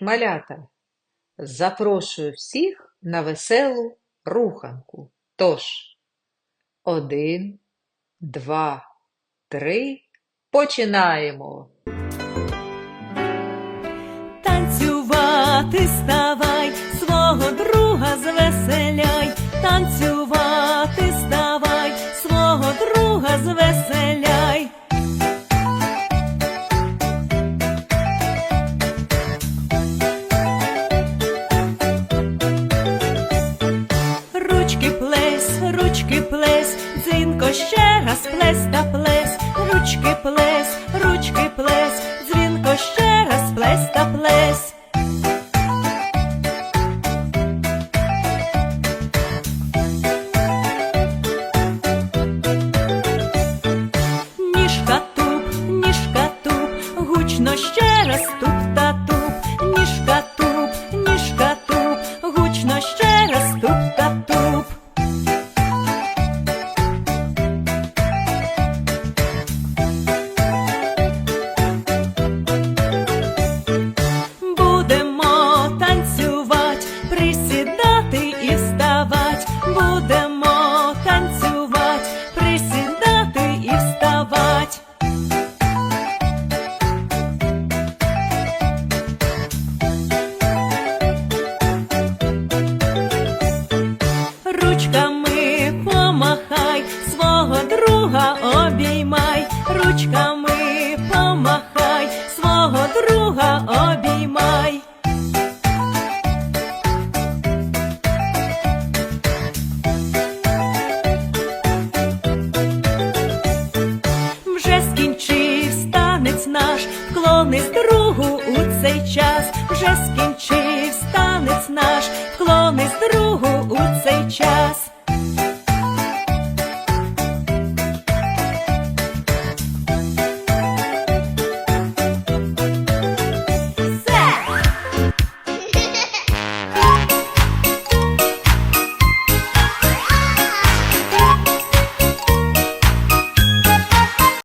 малята, запрошую всіх на веселу руханку. Тож, один, два, три, починаємо. Танцювати ставай, свого друга звеселяй, танцювати ставай, свого друга звеселяй. Дзвінко ще раз плесь та плесь, ручки плесь, ручки плесь, дзвінко ще раз плесь та плесь. Ніжка туп, ніжка туп, гучно ще раз туп та туп, ніжка туп, вклонись другу у цей час, вже скінчив танець наш, вклонись другу у цей час.